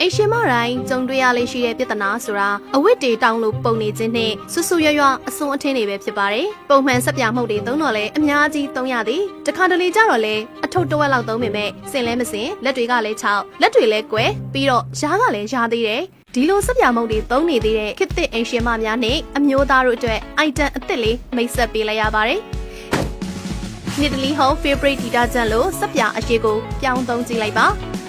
အိမ်ရှင်မတိုင်းကြုံတွေ့ရလေးရှိတဲ့ပြဿနာဆိုတာအဝတ်တွေတောင်းလို့ပုံနေခြင်းနဲ့ဆွဆွရွရွအစွန်းအထင်းတွေပဲဖြစ်ပါတယ်။ပုံမှန်ဆက်ပြမှုတ်တွေသုံးတော့လဲအများကြီးသုံးရသည်။တခါတလေကြတော့လဲအထုပ်တဝက်လောက်သုံးပေမဲ့စင်လဲမစင်လက်တွေကလည်းခြောက်လက်တွေလည်းကွယ်ပြီးတော့ရားကလည်းရားသေးတယ်။ဒီလိုစက်ပြမုံတွေသုံးနေသေးတဲ့ခစ်သစ်အိမ်ရှင်မများနဲ့အမျိုးသားတို့အတွက် item အသစ်လေးမိတ်ဆက်ပေးလိုက်ရပါတယ်။ Nidalee Home Favorite Detergent လို့စက်ပြအရှိကိုပြောင်းသုံးကြည့်လိုက်ပါ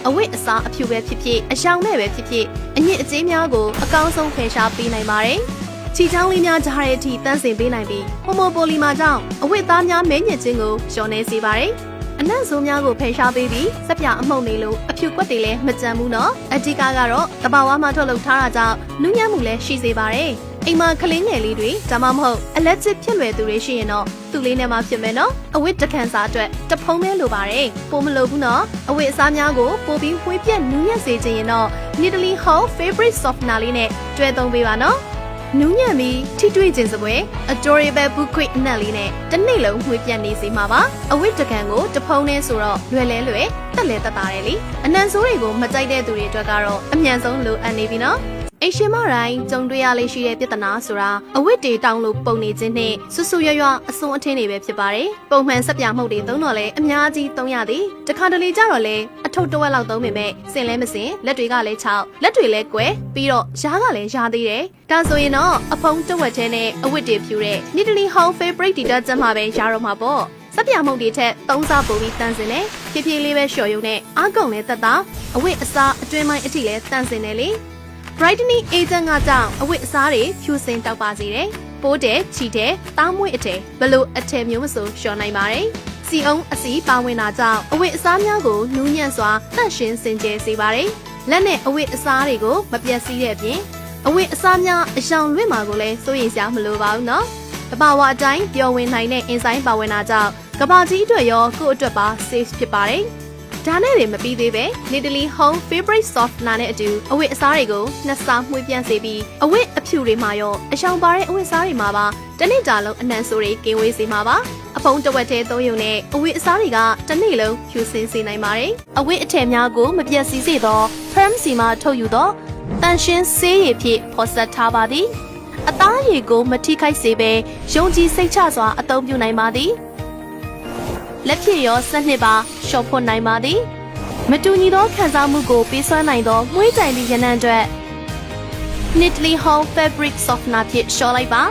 အဝတ်အစားအဖြူပဲဖြစ်ဖြစ်အရှောင်နဲ့ပဲဖြစ်ဖြစ်အညစ်အကြေးများကိုအကောင်းဆုံးဖယ်ရှားပေးနိုင်ပါတယ်ချီချောင်းလေးများကြားတဲ့အထိတန်းစင်ပေးနိုင်ပြီးဟိုမိုပိုလီမာကြောင့်အဝတ်သားများမဲညစ်ခြင်းကိုလျှော်နေစေပါတယ်အနံ့ဆိုးများကိုဖယ်ရှားပေးပြီးစက်ပြအမှုန်လေးလိုအဖြူကွက်တွေလည်းမကြမ်းဘူးနော်အဓိကကတော့တဘာဝမှာထုတ်လုပ်ထားတာကြောင့်နူးညံ့မှုလည်းရှိစေပါတယ် အိမ်မှာကလေးငယ်လေးတွေဒါမှမဟုတ်အလက်ချစ်ဖြစ်လွယ်သူတွေရှိရင်တော့သူ့လေးနဲ့မှဖြစ်မယ်နော်အဝတ်တခန်းစားအတွက်တဖုံးပဲလိုပါတယ်ပိုမလိုဘူးနော်အဝတ်အစားများကိုပိုပြီးဝှေးပြက်နူးညံ့စေခြင်းရင်တော့ Nidalee Home Favorite Softener လေးနဲ့တွဲသုံးပေးပါနော်နူးညံ့ပြီးထိတွေ့ခြင်းစပွဲ adorable bouquet အနက်လေးနဲ့တစ်နေ့လုံးဝှေးပြက်နေစေမှာပါအဝတ်တကန်ကိုတဖုံးနဲ့ဆိုတော့လွယ်လဲလွယ်တက်လဲတက်တာတယ်လေအနံဆိုးတွေကိုမကြိုက်တဲ့သူတွေအတွက်ကတော့အမြန်ဆုံးလိုအပ်နေပြီနော် အိမ်ရှင်မတိုင်းကြုံတွေ့ရလေးရှိတဲ့ပြဿနာဆိုတာအဝတ်တွေတောင်းလို့ပုံနေခြင်းနဲ့ဆွဆွရွရွအစွန်းအထင်းတွေပဲဖြစ်ပါတယ်။ပုံမှန်ဆက်ပြမှုတ်တွေသုံးတော့လဲအများကြီးသုံးရသည်။တခါတလေကြတော့လဲအထုပ်တဝက်လောက်သုံးပေမဲ့စင်လဲမစင်လက်တွေကလည်းခြောက်လက်တွေလည်းကွယ်ပြီးတော့ရားကလည်းရားသေးတယ်။ဒါဆိုရင်တော့အဖုံးတဝက်ချင်းနဲ့အဝတ်တွေဖြူတဲ့ Nidalee Home Favorite Detergent မှာပဲရတော့မှာပေါ့။စက်ပြမှုတ်တွေထက်သုံးစားပိုပြီးတန်စင်တယ်။ဖြည်းဖြည်းလေးပဲလျှော်ရုံနဲ့အားကုန်လဲတက်တာအဝတ်အစားအတွင်းပိုင်းအထိလဲတန်စင်တယ်လေ။ brightening agent ကကြောင့်အဝတ်အစားတွေဖြူစင်တောက်ပါစေတယ်။ပိုးတဲ့ချီတဲ့တားမွေ့အထည်ဘလို့အထည်မျိုးမဆိုလျှော်နိုင်ပါတယ်။စီအောင်အစီပါဝင်တာကြောင့်အဝတ်အစားများကိုနူးညံ့စွာတန့်ရှင်းစင်ကြယ်စေပါတယ်။လက်နဲ့အဝတ်အစားတွေကိုမပြတ်စည်းတဲ့အပြင်အဝတ်အစားများအယောင်လွင့်မှာကိုလည်းစိုးရိမ်စရာမလိုပါဘူးနော်။တဘာဝအတိုင်းပျော်ဝင်နိုင်တဲ့အင်ဆိုင်ပါဝင်တာကြောင့်ကဘာကြီးအတွက်ရောကိုယ့်အတွက်ပါ safe ဖြစ်ပါတယ်။ ဒါနဲ့တွေမပြီးသေးပဲ Nidalee Home Favorite Softener နဲ့အတူအဝတ်အစားတွေကိုနှစ်စားမှွေးပြန်စေပြီးအဝတ်အဖြူတွေမှာရောအရှောင်ပါတဲ့အဝတ်အစားတွေမှာပါတစ်နေ့ကြာလုံးအနှံဆိုးတွေကင်းဝေးစေမှာပါအဖုံးတစ်ဝက်သေးသုံးရုံနဲ့အဝတ်အစားတွေကတစ်နေ့လုံးဖြူစင်စေနိုင်ပါတယ်အဝတ်အထည်များကိုမပြတ်စီစေသော Perm စီမှာထုတ်ယူသောတန်ရှင်းဆေးရည်ဖြင့်ဖော်ဆက်ထားပါသည်အသားရည်ကိုမထိခိုက်စေဘဲယုံကြည်စိတ်ချစွာအသုံးပြုနိုင်ပါသည် လက်ဖြစ်ရောစနစ်ပါရှော့ဖွတ်နိုင်ပါသည်မတူညီသောခံစားမှုကိုပေးစွမ်းနိုင်သောမွေးကြိုင်သည့်ရနံ့အတွက် Nidalee Home Fabric Softener ဖြင့်ရှော့လိုက်ပါ